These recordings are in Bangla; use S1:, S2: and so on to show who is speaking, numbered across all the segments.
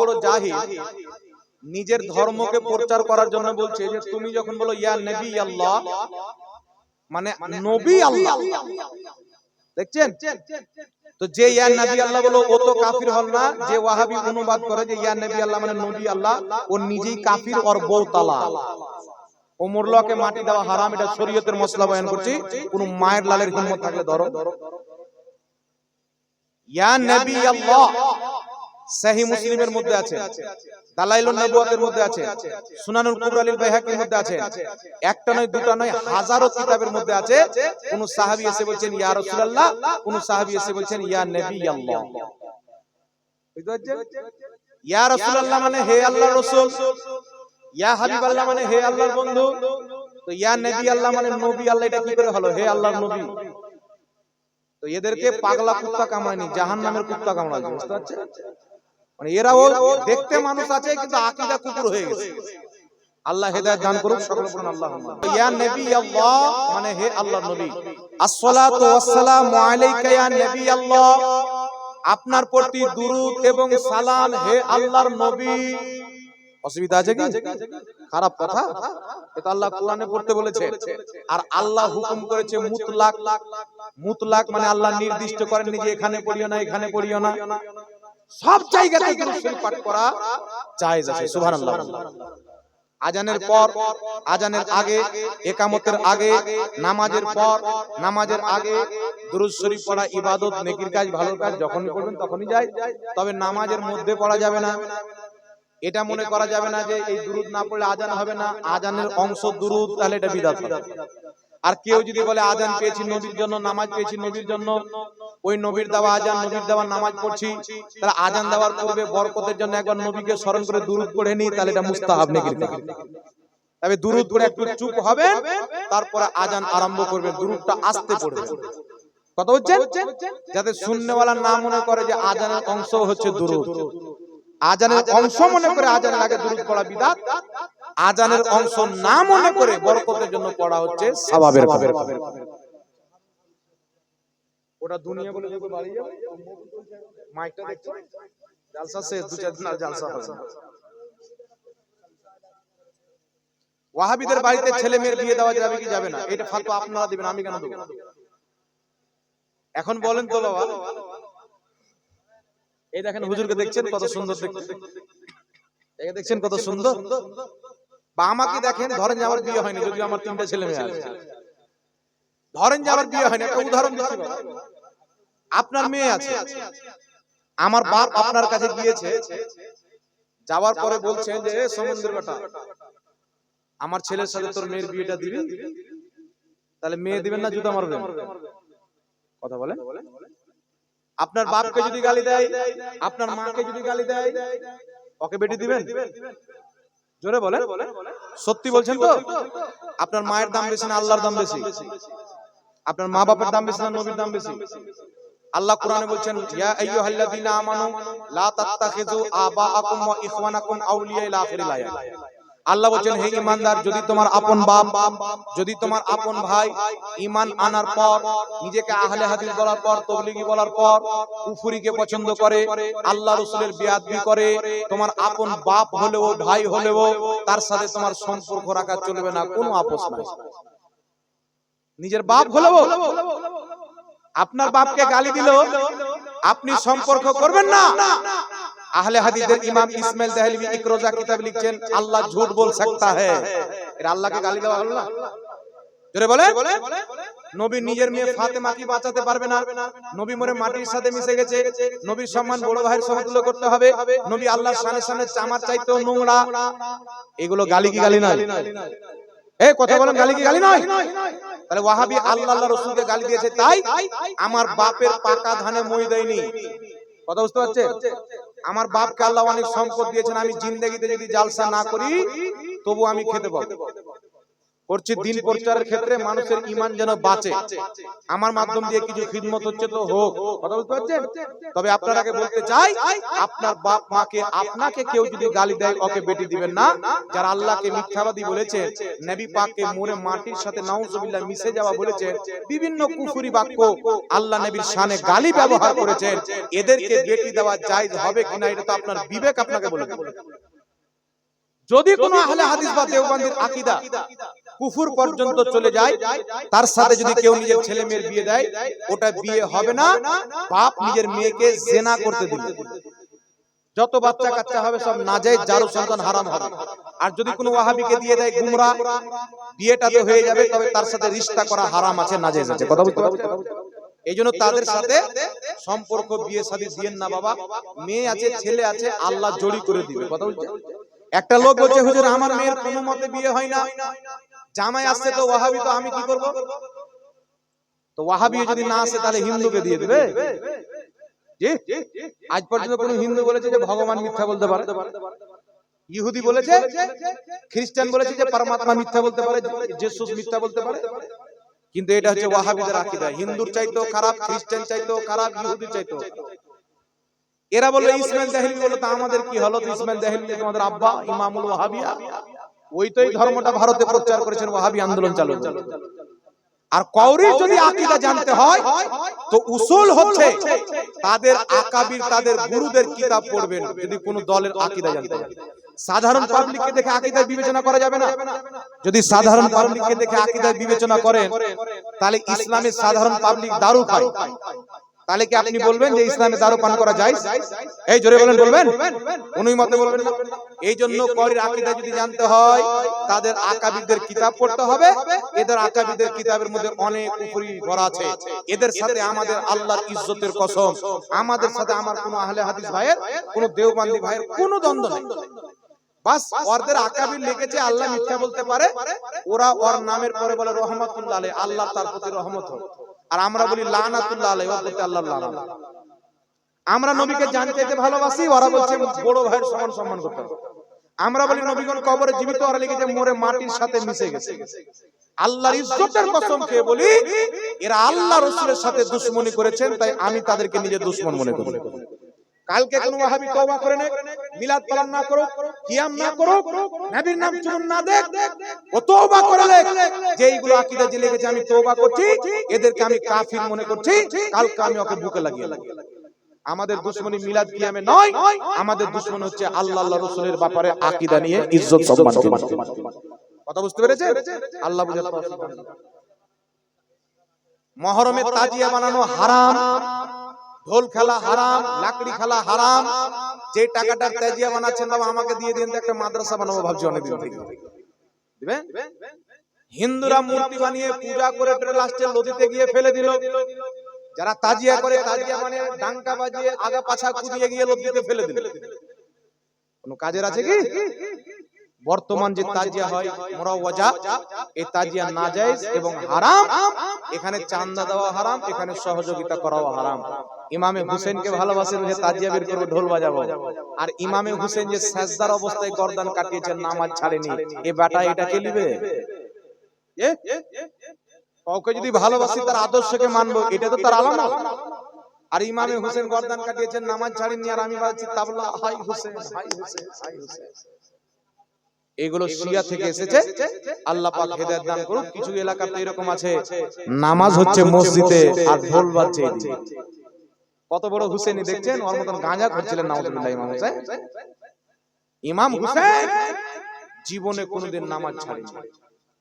S1: বড় জাহিদ নিজের ধর্মকে প্রচার করার জন্য বলছে যে তুমি যখন বলো ইয়া নবী আল্লাহ মানে নবী আল্লাহ। দেখছেন? তো যে ইয়া নবী আল্লাহ বলো ও তো কাফির হল না। যে ওয়াহাবি অনুবাদ করে যে ইয়া নবী আল্লাহ মানে নবী আল্লাহ ও নিজেই কাফির ওর বউ তালা ও মুরলাকে মাটি দেওয়া হারাম এটা শরীয়তের মশলা বয়ান করছি। কোন মায়ের লালের হিম্মত থাকলে ধরো। ইয়া নবী আল্লাহ। সহি মুসলিমের মধ্যে আছে দালাইলুন নবুয়াতের মধ্যে আছে সুনানুল কুবরালিল বাইহাকির মধ্যে আছে। একটা নয় দুটো নয় হাজারো কিতাবের মধ্যে আছে। কোন সাহাবী এসে বলছেন ইয়া রাসূলুল্লাহ কোন সাহাবী এসে বলছেন ইয়া নবী আল্লাহ বুঝতে ইয়া রাসূলুল্লাহ মানে হে আল্লাহর রাসূল ইয়া হাবিব আল্লাহ মানে হে আল্লাহর বন্ধু তো ইয়া নবী আল্লাহ মানে নবী আল্লাহ এটা কি করে হলো হে আল্লাহর নবী তো এদেরকে পাগলা কুত্তা কামড়ায়নি জাহান নামের কুত্তা কামড়াচ্ছে বুঝতে পারছেন মানে এরাও দেখতে মানুষ আছে কিন্তু আকীদা কুকুর হয়ে গেছে। আল্লাহ হেদায়েত দান করুক সকলে বলুন আল্লাহ ইয়া নবী আল্লাহ মানে হে আল্লাহর নবী। আসসালাতু ওয়াসসালামু আলাইকা ইয়া নবী আল্লাহ। আপনার প্রতি দুরূদ এবং সালাম হে আল্লাহর নবী। অসুবিধা আছে কি? খারাপ কথা? এটা আল্লাহ কোরআনে পড়তে বলেছে। আর আল্লাহ হুকুম করেছে মুতলাক। মুতলাক। মানে আল্লাহ নির্দিষ্ট করেননি যে এখানে পড়িও না। এখানে পড়িও না। সব জায়গাতে দুরূদ পাঠ করা জায়েজ আছে সুবহানাল্লাহ। আজানের পর আজানের আগে একামতের আগে নামাজের পর নামাজের আগে দুরূদ শরীফ পড়া ইবাদত নেকির কাজ ভালো কাজ যখনই করবেন তখনই যায়। তবে নামাজের মধ্যে পড়া যাবে না। এটা মনে করা যাবে না যে এই দুরুদ না পড়লে আজান হবে না আজানের অংশ দুরুদ তাহলে এটা বিদাত আর কেউ যদি বলে আজান পেয়েছি নবীর জন্য নামাজ পেয়েছি নবীর জন্য ওই নবীর দেওয়া আজান নবীর দেওয়া নামাজ পড়ছি। তাহলে আজান দেওয়ার পূর্বে বরকতের জন্য একবার নবীকে স্মরণ করে দুরুদ পড়ে নি তাহলে এটা মুস্তাহাব নেকির কাজ। তবে দুরুদ পড়ে একটু চুপ হবে তারপরে আজান আরম্ভ করবে দুরুদটা আস্তে পড়বে কথা হচ্ছে যাতে শূন্যওয়ালা না মনে করে যে আজানের অংশ হচ্ছে দুরুদ। আজানের অংশ মনে করে আজানের আগে দুরুদ পড়া বিদাত। আজানের অংশ না মনে করে বরকতের জন্য পড়া হচ্ছে স্বভাবের ভাবে ওটা দুনিয়া বলে দেখো বাড়ি যাবে। মাইকটা দেখছ। জালসা শেষ, দু চার দিন আর জালসা হবে ওয়াহাবিদের বাড়িতে ছেলে মেয়ের বিয়ে দেওয়া যাবে কি যাবে না? এটা ফাতোয়া আপনারা দিবেন, আমি কেন দেবো? এখন বলেন তো বাবা। এই দেখেন, হুজুরকে দেখছেন কত সুন্দর দেখছেন কত সুন্দর। বা আমাকে দেখেন, ধরেন যে আমার বিয়ে হয়নি যদি আমার তিনটা ছেলে মেয়ে আছে। ধরেন যে আমার বিয়ে হয়নি, একটা উদাহরণ দিচ্ছি। আপনার মেয়ে আছে। আমার বাপ আপনার কাছে গিয়েছে। যাওয়ার পরে বলছেন যে "এ সমুদ্রের বেটা আমার ছেলের সাথে তোর মেয়ের বিয়েটা দিবি? তাহলে মেয়ে দিবেন না জুতা মারবেন। কথা বলেন? আপনার বাপকে যদি গালি দেয় আপনার মাকে যদি গালি দেয় ওকে বেটি দিবেন? জোরে বলেন? সত্যি বলছেন তো? আপনার মায়ের দাম বেশি না আল্লাহর দাম বেশি? আপনার মা বাপের দাম বেশি না নবীর দাম বেশি। আল্লাহ কোরআনে বলছেন, ইয়া আইয়ুহাল্লাযীনা আমানু, লা তাত্তাখিযু আবাআকুম ওয়া ইখওয়ানাকুম আউলিয়া ইলা আখিরিল আয়াত আল্লাহ বলছেন, হে ইমানদার যদি তোমার আপন বাপ, যদি তোমার আপন ভাই ইমান আনার পর, নিজেকে আহলে হাদিস বলার পর, তবলিগি বলার পর, কুফরিকে পছন্দ করে, আল্লাহ রসুলের বিয়াদবি করে, তোমার আপন বাপ হলেও, ভাই হলেও, তার সাথে তোমার সম্পর্ক রাখা চলবে না, কোনো আপোষ নাই। নিজের বাপ হলেও আপনার বাপকে গালি দিল আপনি সম্পর্ক করবেন না আহলে হাদিসের ইমাম ইসমাইল দেহলভি ইকরোজা কিতাব লিখছেন আল্লাহ ঝুট বল सकता है এটা আল্লাহকে গালি দেওয়া হলো না জোরে বলে নবী নিজের মেয়ে ফাতেমা কি বাঁচাতে পারবে না নবী মরে মাটির সাথে মিশে গেছে নবীর সম্মান বড় ভাইয়ের সমতুল্য করতে হবে নবী আল্লাহর সামনে সামনে চামার চাইতেও নোংরা এগুলো গালি কি গালি নয় এই কথা বলেন গালি কি গালি নয় তাহলে ওয়াহাবি আল্লাহ আল্লাহ রসুলকে গালি দিয়েছে, তাই আমার বাপের পাকা ধানে মই দেয়নি। কথা বুঝতে পারছে আমার বাপকে আল্লাহ অনেক সম্পদ দিয়েছেন, আমি জিন্দেগিতে যদি জালসা না করি, তবু আমি খেতে পাবো। করছি দিন প্রচারের ক্ষেত্রে মানুষের ইমান যেন বাঁচে। আমার মাধ্যম দিয়ে কিছু খিদমত হচ্ছে তো হোক। কথা বুঝতে পারছেন? তবে আপনারাকে বলতে চাই আপনার বাপ মাকে আপনাকে কেউ যদি গালি দেয় ওকে বেটি দিবেন না। যারা আল্লাহকে মিথ্যাবাদী বলেছে নবী পাককে মোরে মাটির সাথে নাউজুবিল্লাহ মিশে যাওয়া বলেছে। বিভিন্ন কুফুরি বাক্য আল্লাহ নবীর শানে গালি ব্যবহার করেছেন। এদেরকে বেটি দেওয়া জায়েজ হবে কিনা এটা তো আপনার বিবেক আপনাকে বলে দেবে যদি কোনো আহলে হাদিস বা দেওবন্দির আকীদা কুফুর পর্যন্ত চলে যায় তার সাথে যদি কেউ নিজের ছেলে মেয়ের বিয়ে দেয় ওটা বিয়ে হবে না বাপ নিজের মেয়েকে জেনা করতে দিবে। যত বাচ্চা কাচ্চা হবে সব নাজায়েজ জারু সন্তান হারাম হবে। আর যদি কোনো ওয়াহাবিকে দিয়ে দেয় গুমরা বিয়েটা তো হয়ে যাবে তবে তার সাথে রিশতা করা হারাম আছে নাজায়েজ আছে। কথা পারছেন এই জন্য তাদের সাথে সম্পর্ক বিয়ে শাদী দিয়েন না বাবা মেয়ে আছে ছেলে আছে আল্লাহ জড়ি করে দিবে কথা বুঝতে একটা লোক বলছে হুজুর আমার মেয়ের কোনো মতে বিয়ে হয় না জামাই আসছে তো ওয়াহাবি তো আমি কি করব? তো ওয়াহাবি যদি না আসে তাহলে হিন্দুকে দিয়ে দেবে। জি আজ পর্যন্ত কোন হিন্দু বলেছে যে ভগবান মিথ্যা বলতে পারে। ইহুদি বলেছে খ্রিস্টান বলেছে যে পরমাত্মা মিথ্যা বলতে পারে জেসুস মিথ্যা বলতে পারে। কিন্তু এটা হচ্ছে ওয়াহাবিদের আকীদা। হিন্দুর চাইতেও খারাপ খ্রিস্টান চাইতেও খারাপ ইহুদির চাইতেও। এরা বলল ইসমাইল জাহিলি বলল তা আমাদের কি হলো ইসমাইল জাহিলি তোমাদের আব্বা ইমামুল ওয়াহাবিয়া। ওই তো এই ধর্মটা ভারতে প্রচার করেছেন ওয়াহাবি আন্দোলন চালু আর কৌরির যদি আকীদা জানতে হয় তো উসুল হচ্ছে তাদের আকাবির তাদের গুরুদের কিতাব পড়বেন। যদি কোন দলের আকীদা জানতে হয়। সাধারণ পাবলিককে দেখে আকীদা বিবেচনা করা যাবে না। যদি সাধারণ পাবলিককে দেখে আকীদা বিবেচনা করেন তাহলে ইসলামের সাধারণ পাবলিক দারু খায় তাহলে কি আপনি বলবেন যে ইসলামে দারু পান করা যায় এই জোরে বলেন বলবেন? উনি মতে বলবেন না? এই জন্য করির আকীদা যদি জানতে হয় তাদের আকাবিদের কিতাব পড়তে হবে। এদের আকাবিদের কিতাবের মধ্যে অনেক উপরি ভরা আছে। এদের সাথে আমাদের আল্লাহর ইজ্জতের কসম। আমাদের সাথে আমার কোনো আহলে হাদিস ভাইয়ের কোনো দেওবান্দি ভাইয়ের কোনো দ্বন্দ্ব নেই। বাস ওদের আকাবির লিখেছে আল্লাহ মিথ্যা বলতে পারে ওরা ওর নামের পরে বলে রহমতুল্লাহ আল্লাহ তার প্রতি রহমত হোক আর আমরা বলি লানাতুল্লাহ আলাই ওর প্রতি আল্লাহর লানাত। আমরা নবীকে জান চাইতে ভালোবাসি ওরা বলছে বড় ভাইয়ের সমান সম্মান করতে হবে। আমরা বলি নবীগণ কবরে জীবিত ওরা লিখেছে মোরে মাটির সাথে মিশে গেছে। আল্লাহর ইজ্জতের কসম খেয়ে বলি এরা আল্লাহ রসুলের সাথে দুশ্মনী করেছেন তাই আমি তাদেরকে নিজের দুশ্মন মনে করি। কালকে কোন ওয়াহাবি তওবা করে নে মিলাদ পালন না করুক কিয়াম না করুক নবীর নাম না দেখ ও তওবা করে লেখ। যে এইগুলো আকীদা যে আমি তওবা করছি এদেরকে আমি কাফির মনে করছি কালকে আমি ওকে বুকে লাগিয়ে লাগি আমাদের দুশ্মনী মিলাদ কিয়ামে নয় আমাদের দুশ্মন হচ্ছে আল্লাহ আল্লাহ রাসূলের ব্যাপারে আকীদা নিয়ে ইজ্জত সম্মান কথা বুঝতে পেরেছেন? আল্লাহ মহরমে তাজিয়া বানানো হারাম ঢোল খেলা হারাম লাকড়ি খেলা হারাম যে টাকাটা তেজিয়া বানাচ্ছেন বাবা, আমাকে দিয়ে দিন একটা মাদ্রাসা বানাবো ভাবছি অনেকদিন থেকে। দিবেন হিন্দুরা মূর্তি বানিয়ে পূজা করে লাস্টে নদীতে গিয়ে ফেলে দিল। যারা তাজিয়া করে, তাজিয়া মানে ডাঙ্কা বাজিয়ে আগা পাছা কুদিয়ে গিয়ে নদীতে ফেলে দিল। কোনো কাজের আছে কি? বর্তমান যে তাজিয়া হয় মোরাওয়াজা এই তাজিয়া নাজায়েজ এবং হারাম এখানে চান্দা দেওয়া হারাম এখানে সহযোগিতা করাও হারাম। ইমামে হুসেনকে ভালোবাসেন যে তাজিয়া বের করব ঢোল বাজাবো। আর ইমামে হুসেন যে সাজদার অবস্থায় গর্দান কাটিয়েছেন নামাজ ছাড়েনি। এ বেটা এটা কে নিবে? কাউকে যদি ভালোবাসি তার আদর্শকে মানবো এটা তো তার আলামত। আর ইমামে হুসেন গর্দান কাটিয়েছেন নামাজ ছাড়েননি আর আমি বলছি তাবলা হাই হুসেন হাই হুসেন হাই হুসেন। এগুলো শিয়া থেকে এসেছে আল্লাহ পাক হেদায়েত দান করুক। কিছু এলাকাতে এরকম আছে নামাজ হচ্ছে মসজিদে আর ঢোল বাজছে কত বড় হুসেনি দেখছেন? ওর মতন গাঁজা করছিলেন নাউজুবিল্লাহ ইমাম হুসেন ইমাম হুসেন জীবনে কোনোদিন নামাজ ছাড়েনি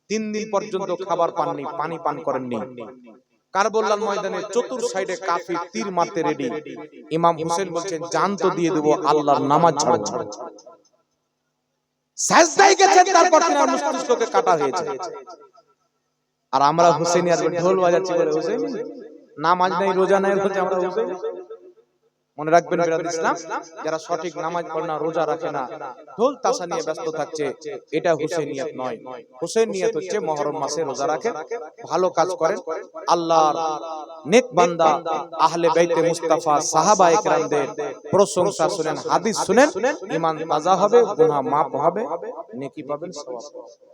S1: তিন দিন পর্যন্ত খাবার পাননি পানি পান করেননি। কারবলার ময়দানে চতুর সাইডে কাফির তীর মারতে রেডি ইমাম হুসেন বলছেন জান তো দিয়ে দেবো আল্লাহর নামাজ ছাড়ো। সাজদায় গেছেন তারপর তিনার মস্তিষ্ককে কাটা হয়েছে। আর আমরা হুসেনি আর ঢোল বাজাচ্ছি বলে হুসেনি নামাজ নাই রোজা নাই বলছে আমরা হুসেনি মনে রাখবেন বিরাদ ইসলাম যারা সঠিক নামাজ পড়ে না রোজা রাখে না ঢোল তাসা নিয়ে ব্যস্ত থাকছে এটা হুসেনিয়ত নয়। হুসেনিয়ত হচ্ছে মহরম মাসে রোজা রাখেন ভালো কাজ করেন আল্লাহর নেক বান্দা আহলে বাইতে মুস্তাফা সাহাবা একরামদের প্রশংসা শুনেন হাদিস শুনেন ঈমান তাজা হবে গুনাহ মাফ হবে নেকি পাবেন সওয়াব। পাবেন